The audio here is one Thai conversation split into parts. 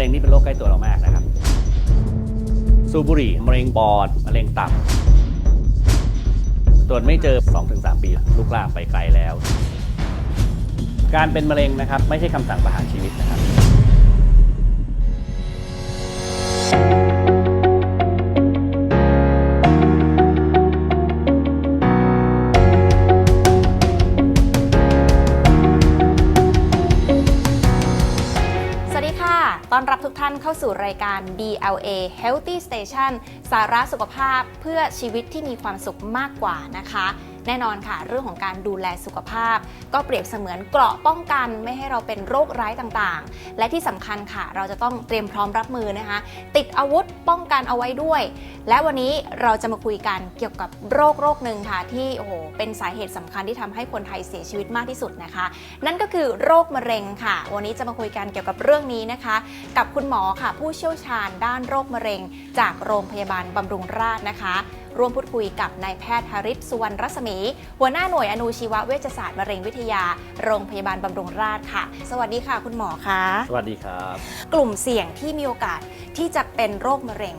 ร็งนี่เป็นโรคใกล้ตัวเรามากนะครับ สูบบุหรี่มะเร็งปอดมะเร็งตับตรวจไม่เจอ 2-3 ปีลุกลามไปไกลแล้ว การเป็นมะเร็งนะครับ ไม่ใช่คำสั่งประหารชีวิตนะครับ ค่ะ ต้อนรับทุกท่านเข้าสู่รายการ DLA Healthy Station สาระสุขภาพเพื่อชีวิตที่มีความสุขมากกว่านะคะ แน่นอนค่ะ เรื่องของการดูแลสุขภาพ ก็เปรียบเสมือนเกราะป้องกันไม่ให้เราเป็นโรคร้ายต่างๆ และที่สำคัญค่ะ เราจะต้องเตรียมพร้อมรับมือนะคะ ติดอาวุธป้องกันเอาไว้ด้วย และวันนี้เราจะมาคุยกันเกี่ยวกับโรคโรคหนึ่งค่ะ ที่โอ้โหเป็นสาเหตุสำคัญที่ทำให้คนไทยเสียชีวิตมากที่สุดนะคะ นั่นก็คือโรคมะเร็งค่ะ วันนี้จะมาคุยกันเกี่ยวกับเรื่องนี้นะคะ กับคุณหมอค่ะ ผู้เชี่ยวชาญด้านโรคมะเร็ง จากโรงพยาบาลบำรุงราษฎร์นะคะร่วมพูดคุยกับนายแพทย์ฮาริศสุวรรณรัศมี หัวหน้าหน่วยอนุชีวเวชศาสตร์มะเร็งวิทยา โรงพยาบาลบำรุงราษฎร์ค่ะ สวัสดีค่ะคุณหมอคะสวัสดีครับ กลุ่มเสี่ยงที่มีโอกาสที่จะเป็นโรคมะเร็ง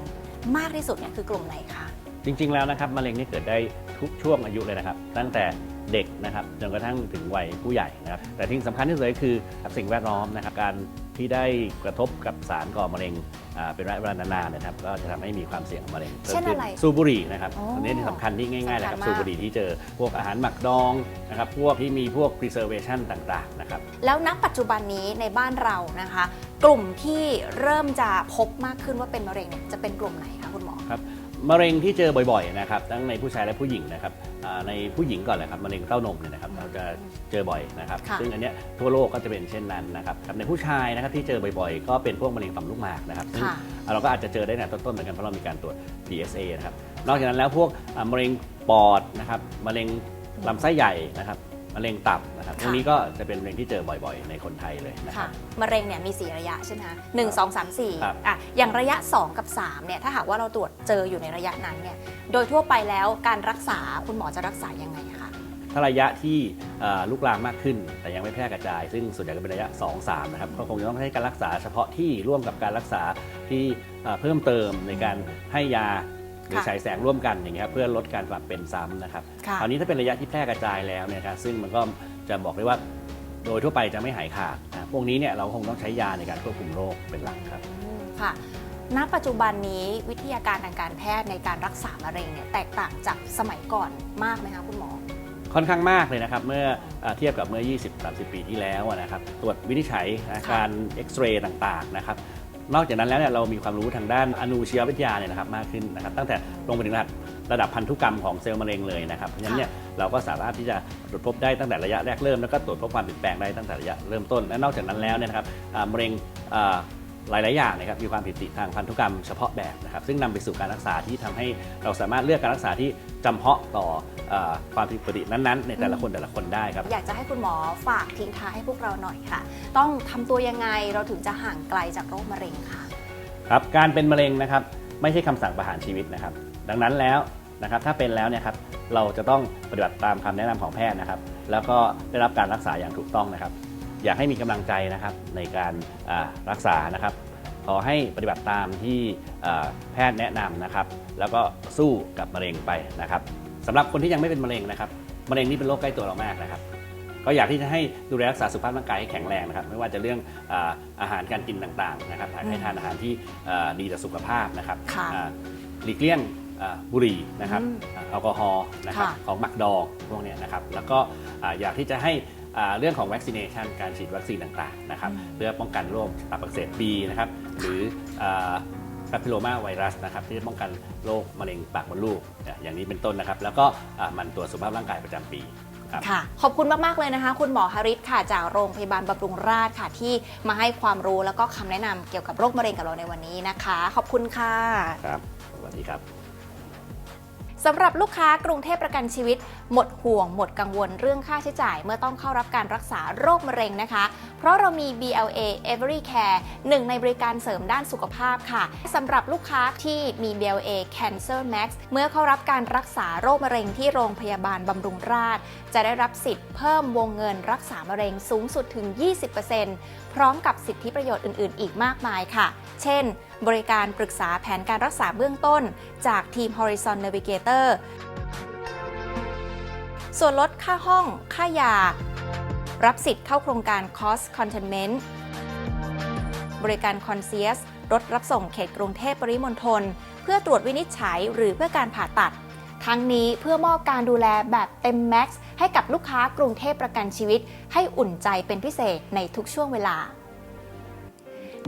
มากที่สุดเนี่ยคือกลุ่มไหนคะจริง ๆ แล้วนะครับมะเร็งนี่เกิดได้ทุกช่วงอายุเลยนะครับ ตั้งแต่เด็กนะครับจนกระทั่งถึงวัยผู้ใหญ่นะครับแต่ที่สำคัญที่สุดก็คือสิ่งแวดล้อมนะครับการ ที่ได้กระทบกับสารก่อมะเร็งอ่าเป็นระยะเวลานานๆนะครับก็จะทำให้มีความเสี่ยงของมะเร็งเช่นอะไรสูบบุหรี่นะครับอ๋ออัอันนี้ที่สำคัญที่ง่ายๆเลยครับสำคัญมากสูบบุหรี่ที่เจอพวกอาหารหมักดองนะครับพวกที่มีพวก preservation ต่างๆนะครับแล้วณปัจจุบันนี้ในบ้านเรานะคะ กลุ่มที่เริ่มจะพบมากขึ้นว่าเป็นมะเร็งเนี่ยจะเป็นกลุ่มไหนคะคุณหมอ มะเร็งที่เจอบ่อยๆนะครับทั้งในผู้ชายและผู้หญิงนะครับอ่าในผู้หญิงก่อนเลยครับมะเร็งเต้านมเนี่ยนะครับเราจะเจอบ่อยนะครับ ค่ะ ซึ่งอันเนี้ยทั่วโลกก็จะเป็นเช่นนั้นนะครับครับในผู้ชายนะครับที่เจอบ่อยๆ ก็เป็นพวกมะเร็งต่อมลูกหมากนะครับซึ่ง ค่ะ เราก็อาจจะเจอได้ในต้นๆเหมือนกันเพราะเรามีการตรวจ PSA นะครับ นอกจากนั้นแล้วพวกอ่ามะเร็งปอดนะครับ มะเร็งลำไส้ใหญ่นะครับ มะเร็งตับนะครับพวกนี้ก็จะเป็นมะเร็งที่เจอบ่อยๆ ในคนไทยเลยนะคค่ะรับมะเร็งเนี่ยมี4ระยะใช่ไหมคะหนึ่งสองสามสี่ครับอะอย่างระยะ 2 กับ3เนี่ยถ้าหากว่าเราตรวจเจออยู่ในระยะนั้นเนี่ยโดยทั่วไปแล้วการรักษาคุณหมอจะรักษายังไงคะถ้าระยะที่เอ่อลุกลามมากขึ้น แต่ยังไม่แพร่กระจาย ซึ่งส่วนใหญ่ก็เป็นระยะ 2-3 นะครับก็คงจะต้องให้การรักษาเฉพาะที่ร่วมกับการรักษาที่เอ่อเพิ่มเติมในการให้ยา หรือค่ะฉายแสงร่วมกันอย่างเงี้ยครับเพื่อลดการกลับเป็นซ้ำนะครับค่ะคราวนี้ถ้าเป็นระยะที่แพร่กระจายแล้วเนี่ยครับซึ่งมันก็จะบอกได้ว่าโดยทั่วไปจะไม่หายขาดนะพวกนี้เนี่ยเราคงต้องใช้ยาในการควบคุมโรคเป็นหลักครับอืมค่ะณปัจจุบันนี้วิทยาการทางการแพทย์ในการรักษามะเร็งเนี่ยแตกต่างจากสมัยก่อนมากไหมคะคุณหมอ ค่อนข้างมากเลยนะครับเมื่อเออเทียบกับเมื่อ 20-30 ปีที่แล้วอะนะครับตรวจวินิจฉัยนะค่ะการเอ็กซเรย์ต่างๆนะครับ นอกจากนั้นแล้วเนี่ยเรามีความรู้ทางด้านอนุชีววิทยาเนี่ยนะครับมากขึ้นนะครับตั้งแต่ลงไปถึงระดับระดับพันธุกรรมของเซลล์มะเร็งเลยนะครับเพราะฉะนั้นเนี่ยเราก็สามารถที่จะตรวจพบได้ตั้งแต่ระยะแรกเริ่มแล้วก็ตรวจพบความเปลี่ยนแปลงได้ตั้งแต่ระยะเริ่มต้นและนอกจากนั้นแล้วเนี่ยนะครับมะเร็ง หลาย ๆ อย่างนะครับมีความผิดปกติทางพันธุกรรมเฉพาะแบบนะครับซึ่งนำไปสู่การรักษาที่ทำให้เราสามารถเลือกการรักษาที่จำเพาะต่อเออความผิดปกตินั้น ๆ ในแต่ละคนแต่ละคนได้ครับ อยากจะให้คุณหมอฝากทิ้งท้ายให้พวกเราหน่อยค่ะ ต้องทำตัวยังไงเราถึงจะห่างไกลจากโรคมะเร็งค่ะ ครับการเป็นมะเร็งนะครับไม่ใช่คำสั่งประหารชีวิตนะครับ ดังนั้นแล้วนะครับถ้าเป็นแล้วเนี่ยครับเราจะต้องปฏิบัติตามคำแนะนำของแพทย์นะครับ แล้วก็ได้รับการรักษาอย่างถูกต้องนะครับ อยากให้มีกำลังใจนะครับในการอ่ารักษานะครับ ขอให้ปฏิบัติตามที่อ่าแพทย์แนะนำนะครับ แล้วก็สู้กับมะเร็งไปนะครับสำหรับคนที่ยังไม่เป็นมะเร็งนะครับมะเร็งนี่เป็นโรคใกล้ตัวเรามากนะครับก็อยากที่จะให้ดูแลรักษาสุขภาพร่างกายให้แข็งแรงนะครับ ไม่ว่าจะเรื่องอาอาหารการกินต่างๆนะครับให้ทานอาหารที่อ่าดีต่อสุขภาพนะครับค่ะอ่าหลีกเลี่ยงอ่าบุหรี่นะครับอืมอ่าแอลกอฮอล์นะครับค่ะของหมักดองพวกเนี้ยนะครับ แล้วก็อ่าอยากที่จะให้อ่า เรื่องของ vaccination การฉีดวัคซีนต่างๆนะครับเพื่อป้องกันโรคตับอักเสบบีนะครับหรือพาพิโลมาไวรัสนะครับที่จะป้องกันโรคมะเร็งปากมดลูกอะอย่างนี้เป็นต้นนะครับ แล้วก็อ่าหมันตรวจสุขภาพร่างกายประจำปีครับค่ะขอบคุณมาก ๆ เลยนะคะ คุณหมอฮาริศค่ะจากโรงพยาบาลบำรุงราษฎร์ค่ะ ที่มาให้ความรู้แล้วก็คำแนะนำเกี่ยวกับโรคมะเร็งกับเราในวันนี้นะคะ ขอบคุณค่ะครับสวัสดีครับ สำหรับลูกค้ากรุงเทพประกันชีวิต หมดห่วง หมดกังวลเรื่องค่าใช้จ่าย เมื่อต้องเข้ารับการรักษาโรคมะเร็งนะคะ เพราะเรามี BLA Every Care หนึ่งในบริการเสริมด้านสุขภาพค่ะสำหรับลูกค้าที่มี BLA Cancer Max เมื่อเข้ารับการรักษาโรคมะเร็งที่โรงพยาบาลบำรุงราษฎร์จะได้รับสิทธิ์เพิ่มวงเงินรักษามะเร็งสูงสุดถึง 20%พร้อมกับสิทธิประโยชน์อื่น ๆ อีกมากมายค่ะ เช่น บริการปรึกษาแผนการรักษาเบื้องต้น จากทีม Horizon Navigator ส่วนลดค่าห้อง ค่ายา รับสิทธิ์เข้าโครงการ Cost Containment บริการ Concierge รถรับส่งเขตกรุงเทพปริมณฑลเพื่อตรวจวินิจฉัยหรือเพื่อการผ่าตัด ทั้งนี้เพื่อมอบการดูแลแบบเต็มแม็กซ์ให้กับลูกค้ากรุงเทพประกันชีวิต ให้อุ่นใจเป็นพิเศษในทุกช่วงเวลา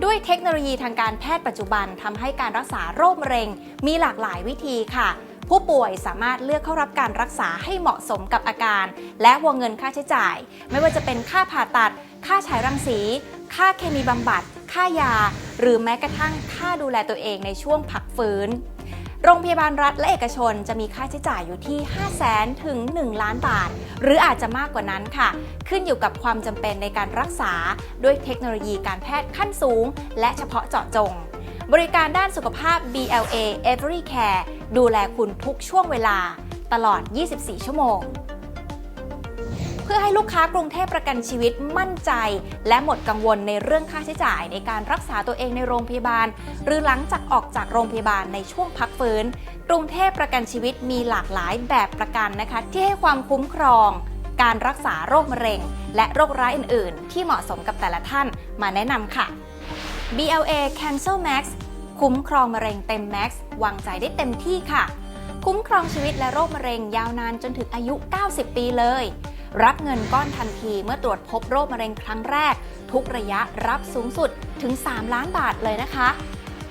ด้วยเทคโนโลยีทางการแพทย์ปัจจุบันทำให้การรักษาโรคมะเร็ง มีหลากหลายวิธีค่ะ ผู้ป่วยสามารถเลือกเข้ารับการรักษาให้เหมาะสมกับอาการ และวงเงินค่าใช้จ่าย ไม่ว่าจะเป็นค่าผ่าตัด ค่าฉายรังสี ค่าเคมีบำบัด ค่ายา หรือแม้กระทั่งค่าดูแลตัวเองในช่วงพักฟื้นโรงพยาบาลรัฐและเอกชนจะมีค่าใช้จ่ายอยู่ที่ 5 0 0แสนถึง 1 ล้านบาท หรืออาจจะมากกว่านั้นค่ะ ขึ้นอยู่กับความจำเป็นในการรักษา ด้วยเทคโนโลยีการแพทย์ขั้นสูง และเฉพาะเจาะจง บริการด้านสุขภาพ BLA Every Care ดูแลคุณทุกช่วงเวลาตลอด 24 ชั่วโมง เพื่อให้ลูกค้ากรุงเทพประกันชีวิตมั่นใจ และหมดกังวลในเรื่องค่าใช้จ่ายในการรักษาตัวเองในโรงพยาบาล หรือหลังจากออกจากโรงพยาบาลในช่วงพักฟื้น กรุงเทพประกันชีวิตมีหลากหลายแบบประกันนะคะ ที่ให้ความคุ้มครองการรักษาโรคมะเร็ง และโรคร้ายอื่น ๆ ที่เหมาะสมกับแต่ละท่านมาแนะนำค่ะ BLA Cancel Max คุ้มครองมะเร็งเต็มแม็กซ์วางใจได้เต็มที่ค่ะ คุ้มครองชีวิตและโรคมะเร็งยาวนานจนถึงอายุ 90 ปีเลย รับเงินก้อนทันทีเมื่อตรวจพบโรคมะเร็งครั้งแรก ทุกระยะรับสูงสุดถึง 3 ล้านบาทเลยนะคะ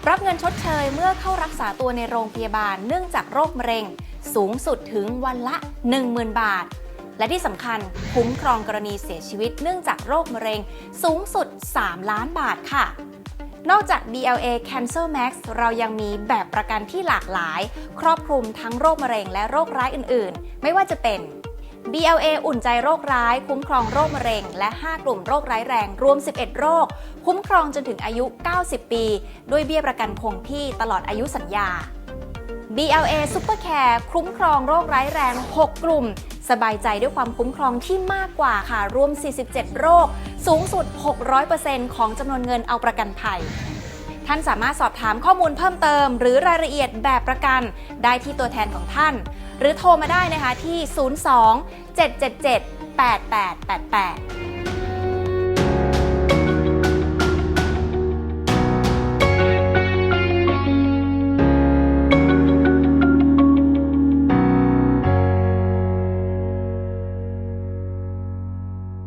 รับเงินชดเชยเมื่อเข้ารักษาตัวในโรงพยาบาลเนื่องจากโรคมะเร็ง สูงสุดถึงวันละ 10,000 บาทและที่สำคัญคุ้มครองกรณีเสียชีวิตเนื่องจากโรคมะเร็งสูงสุด 3 ล้านบาทค่ะ นอกจาก BLA Cancer Max เรายังมีแบบประกันที่หลากหลาย ครอบคลุมทั้งโรคมะเร็งและโรคร้ายอื่นๆ ไม่ว่าจะเป็น BLA อุ่นใจโรคร้าย คุ้มครองโรคมะเร็ง และ 5 กลุ่มโรคร้ายแรง รวม 11 โรค คุ้มครองจนถึงอายุ 90 ปี ด้วยเบี้ยประกันคงที่ตลอดอายุสัญญา BLA Supercare คุ้มครองโรคร้ายแรง 6 กลุ่ม สบายใจด้วยความคุ้มครองที่มากกว่าค่ะ รวม 47 โรค สูงสุด 600%ของจำนวนเงินเอาประกันภัย ท่านสามารถสอบถามข้อมูลเพิ่มเติม หรือรายละเอียดแบบประกันได้ที่ตัวแทนของท่าน หรือโทรมาได้นะคะที่ 02 777 8888